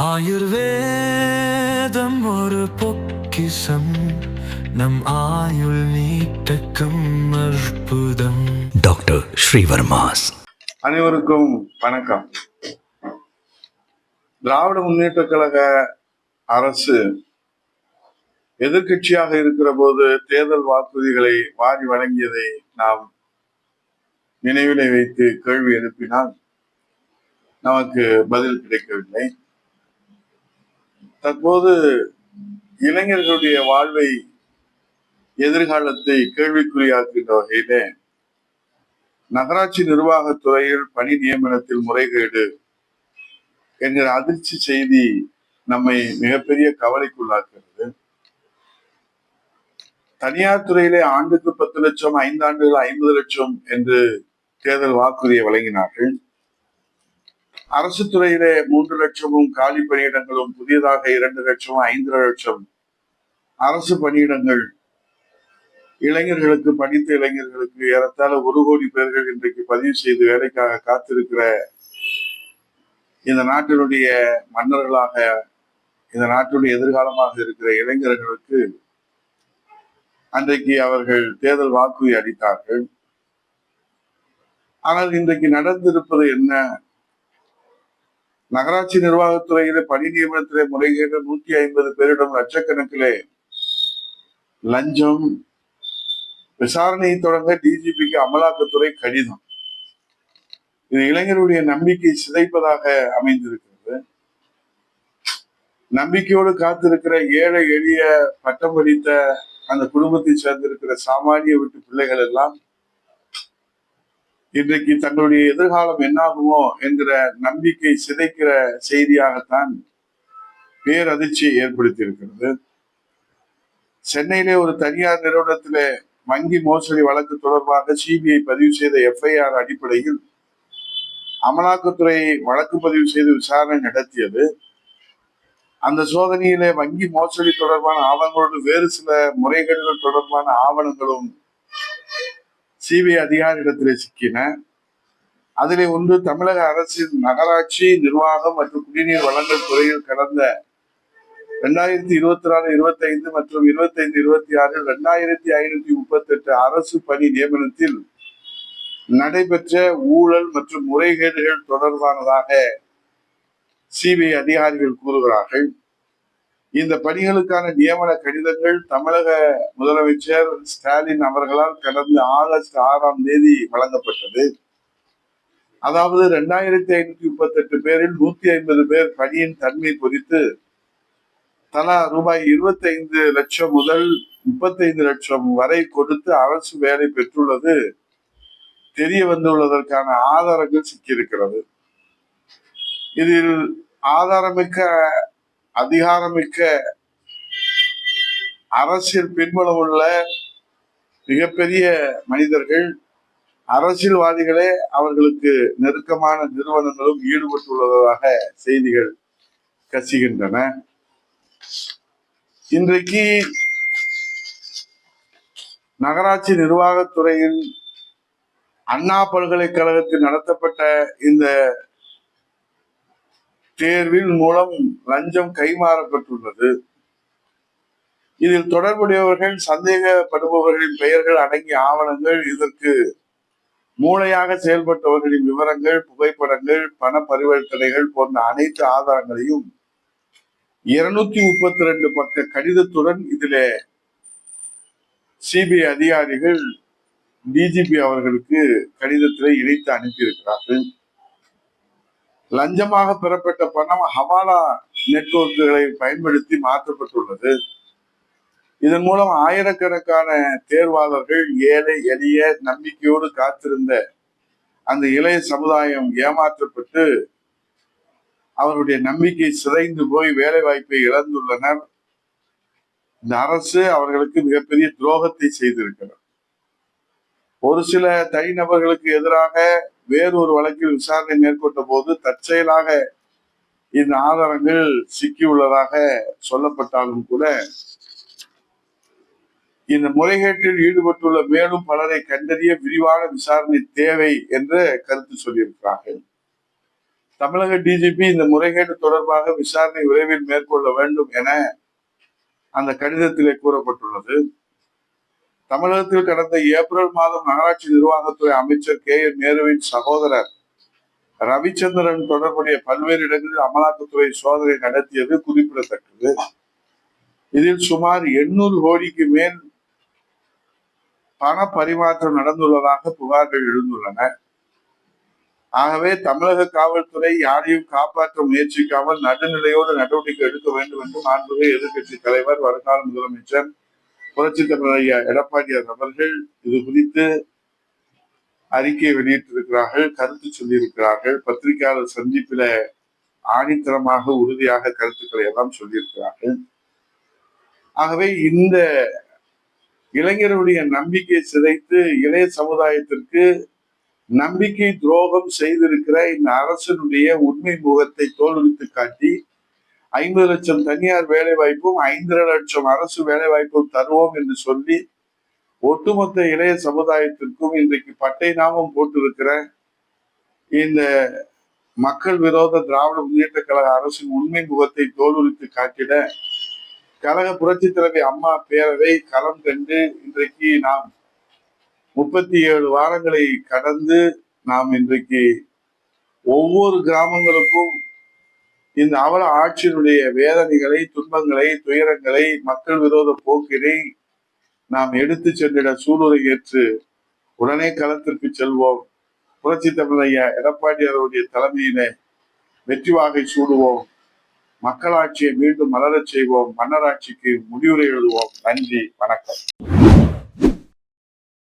ஆயுர்வேதம் ஒரு பொக்கிசம் நம் ஆயுள் நீட்டக்கும் அற்புதம். டாக்டர் ஸ்ரீவர்மாஸ். அனைவருக்கும் வணக்கம். திராவிட முன்னேற்ற கழக அரசு எதிர்க்கட்சியாக இருக்கிற போது தேர்தல் வாக்குறுதிகளை வாரி வழங்கியதை நாம் நினைவிலை வைத்து கேள்வி எழுப்பினால் நமக்கு பதில் கிடைக்கவில்லை. தற்போது இளைஞர்களுடைய வாழ்வை எதிர்காலத்தை கேள்விக்குறியாக்குகின்ற வகையிலே நகராட்சி நிர்வாகத்துறையில் பணி நியமனத்தில் முறைகேடு என்கிற அதிர்ச்சி செய்தி நம்மை மிகப்பெரிய கவலைக்குள்ளாக்குகிறது. தனியார் துறையிலே ஆண்டுக்கு பத்து லட்சம் ஐந்து ஆண்டுகள் ஐம்பது லட்சம் என்று தேர்தல் வாக்குறுதியை வழங்கினார்கள். அரசு துறையிலே மூன்று லட்சமும் காலி பணியிடங்களும் புதியதாக இரண்டு லட்சம் ஐந்து லட்சம் அரசு பணியிடங்கள். இளைஞர்களுக்கு படித்த இளைஞர்களுக்கு ஏறத்தாழ ஒரு கோடி பேர்கள் இன்றைக்கு பதிவு செய்து வேலைக்காக காத்திருக்கிற இந்த நாட்டினுடைய மன்னர்களாக இந்த நாட்டுடைய எதிர்காலமாக இருக்கிற இளைஞர்களுக்கு அன்றைக்கு அவர்கள் தேர்தல் வாக்குறுதி அளித்தார்கள். ஆனால் இன்றைக்கு நடந்திருப்பது என்ன? நகராட்சி நிர்வாகத்துறையிலே பணி நியமனத்திலே முறைகேடு நூத்தி ஐம்பது பேரிடம் லட்சக்கணக்கிலே லஞ்சம். விசாரணையை தொடங்க டிஜிபிக்கு அமலாக்கத்துறை கடிதம். இது இளைஞருடைய நம்பிக்கை சிதைப்பதாக அமைந்திருக்கிறது. நம்பிக்கையோடு காத்திருக்கிற ஏழை எளிய பட்டம் படித்த அந்த குடும்பத்தை சேர்ந்திருக்கிற சாமானிய வீட்டு பிள்ளைகள் எல்லாம் இன்றைக்கு தங்களுடைய எதிர்காலம் என்னாகுமோ என்கிற நம்பிக்கை சிதைக்கிற செய்தியாகத்தான் பேரதிர்ச்சியை ஏற்படுத்தியிருக்கிறது. சென்னையிலே ஒரு தனியார் நிறுவனத்திலே வங்கி மோசடி வழக்கு தொடர்பாக சிபிஐ பதிவு செய்த எஃப்ஐஆர் அடிப்படையில் அமலாக்கத்துறை வழக்கு பதிவு செய்து விசாரணை நடத்தியது. அந்த சோதனையிலே வங்கி மோசடி தொடர்பான ஆவணங்களோடு வேறு சில முறைகேடுகள் தொடர்பான ஆவணங்களும் சிபிஐ அதிகாரியிடத்திலே சிக்கின. அதிலே ஒன்று தமிழக அரசின் நகராட்சி நிர்வாகம் மற்றும் குடிநீர் வழங்கல் துறையில் கடந்த ரெண்டாயிரத்தி இருபத்தி நாலு இருபத்தி ஐந்து மற்றும் இருபத்தி ஐந்து இருபத்தி ஆறில் ரெண்டாயிரத்தி ஐநூத்தி முப்பத்தி எட்டு அரசு பணி நியமனத்தில் நடைபெற்ற ஊழல் மற்றும் முறைகேடுகள் தொடர்பானதாக சிபிஐ அதிகாரிகள் கூறுகிறார்கள். இந்த பணிகளுக்கான நியமன கடிதங்கள் தமிழக முதலமைச்சர் ஸ்டாலின் அவர்களால் கடந்த ஆகஸ்ட் ஆறாம் தேதி வழங்கப்பட்டது. அதாவது ரெண்டாயிரத்தி ஐநூத்தி முப்பத்தி எட்டு பேரில் நூத்தி ஐம்பது பேர் பணியின் தன்மை குறித்து தலா ரூபாய் இருபத்தி ஐந்து லட்சம் முதல் முப்பத்தைந்து லட்சம் வரை கொடுத்து அரசு வேலை பெற்றுள்ளது. தெரிய வந்துள்ளதற்கான ஆதாரங்கள் சிக்கியிருக்கிறது. இதில் ஆதாரமிக்க அதிகாரமிக்க அரசியல் பின்புலம் உள்ள மிகப்பெரிய மனிதர்கள் அரசியல்வாதிகளே அவர்களுக்கு நெருக்கமான நிறுவனங்களும் ஈடுபட்டுள்ளதாக செய்திகள் கசிகின்றன. இன்றைக்கு நகராட்சி நிர்வாகத்துறையின் அண்ணா பல்கலைக்கழகத்தில் நடத்தப்பட்ட இந்த தேர்வின் மூலம் லஞ்சம் கைமாறப்பட்டுள்ளது. இதில் தொடர்புடையவர்கள் சந்தேகப்படுபவர்களின் பெயர்கள் அடங்கிய ஆவணங்கள் இதற்கு மூளையாக செயல்பட்டவர்களின் விவரங்கள் புகைப்படங்கள் பண பரிவர்த்தனைகள் போன்ற அனைத்து ஆதாரங்களையும் இருநூத்தி முப்பத்தி ரெண்டு பக்க கடிதத்துடன் இதிலே சிபிஐ அதிகாரிகள் டிஜிபி அவர்களுக்கு கடிதத்திலே இணைத்து அனுப்பியிருக்கிறார்கள். லஞ்சமாக பெறப்பட்ட பணம் ஹவாலா நெட்வொர்க்குகளை பயன்படுத்தி மாற்றப்பட்டுள்ளது. இதன் மூலம் ஆயிரக்கணக்கான தேர்வாளர்கள் ஏழை எளிய நம்பிக்கையோடு காத்திருந்த அந்த இளைய சமுதாயம் ஏமாற்றப்பட்டு அவருடைய நம்பிக்கை சிதைந்து போய் வேலை வாய்ப்பை இழந்துள்ளனர். இந்த அரசு அவர்களுக்கு மிகப்பெரிய துரோகத்தை செய்திருக்கிறது. ஒரு சில தனிநபர்களுக்கு எதிராக வேறொரு வழக்கில் விசாரணை மேற்கொண்ட போது தற்செயலாக இந்த ஆதாரங்கள் சிக்கியுள்ளதாக சொல்லப்பட்டாலும் கூட இந்த முறைகேட்டில் ஈடுபட்டுள்ள மேலும் பலரை கண்டறிய விரிவான விசாரணை தேவை என்று கருத்து சொல்லியிருக்கிறார்கள். தமிழக டிஜிபி இந்த முறைகேடு தொடர்பாக விசாரணை விரைவில் மேற்கொள்ள வேண்டும் என அந்த கடிதத்திலே கூறப்பட்டுள்ளது. தமிழகத்தில் கடந்த ஏப்ரல் மாதம் நகராட்சி நிர்வாகத்துறை அமைச்சர் கே. என். நேருவின் சகோதரர் ரவிச்சந்திரன் தொடர்புடைய பல்வேறு இடங்களில் அமலாக்கத்துறை சோதனை நடத்தியது குறிப்பிடத்தக்கது. இதில் சுமார் எண்ணூறு கோடிக்கு மேல் பண பரிமாற்றம் நடந்துள்ளதாக புகார்கள் எழுந்துள்ளன. ஆகவே தமிழக காவல்துறை யாரையும் காப்பாற்ற முயற்சிக்காமல் நடுநிலையோடு நடவடிக்கை எடுக்க வேண்டும் என்று மாண்புமிகு எதிர்க்கட்சி தலைவர் வருங்கால முதலமைச்சர் புரட்சி தமிழர் ஐயா எடப்பாடியார் அவர்கள் இது குறித்து அறிக்கை வெளியிட்டிருக்கிறார்கள் கருத்து சொல்லியிருக்கிறார்கள். பத்திரிகையாளர் சந்திப்பில ஆணித்தரமாக உறுதியாக கருத்துக்களை எல்லாம் சொல்லியிருக்கிறார்கள். ஆகவே இந்த இளைஞருடைய நம்பிக்கையை சிதைத்து இளைய சமுதாயத்திற்கு நம்பிக்கை துரோகம் செய்திருக்கிற இந்த அரசனுடைய உண்மை முகத்தை தோல்வித்து காட்டி ஐம்பது லட்சம் தனியார் வேலை வாய்ப்பும் ஐந்தரை லட்சம் அரசு வேலை வாய்ப்பும் தருவோம் என்று சொல்லி ஒட்டுமொத்த இளைய சமுதாயத்திற்கும் இன்றைக்கு பட்டை நாமம் போட்டிருக்கிற இந்த மக்கள் விரோத திராவிட முன்னேற்ற கழக அரசின் உண்மை முகத்தை தோலுரித்து காட்டிட கழக புரட்சி தலைவி அம்மா பேரவை களம் கண்டு இன்றைக்கு நாம் முப்பத்தி ஏழு வாரங்களை கடந்து நாம் இன்றைக்கு ஒவ்வொரு கிராமங்களுக்கும் இந்த அவல ஆட்சியினுடைய வேதனைகளை துன்பங்களை துயரங்களை மக்கள் விரோத போக்கினை நாம் எடுத்து சென்றிட சூளுரை ஏற்று உடனே களத்திற்கு செல்வோம். புரட்சி தமிழையா எடப்பாடியாருடைய தலைமையிலே வெற்றி வாகை சூடுவோம். மக்களாட்சியை மீண்டும் மலரச் செய்வோம். மன்னராட்சிக்கு முடிவுரை எழுதுவோம். நன்றி. வணக்கம்.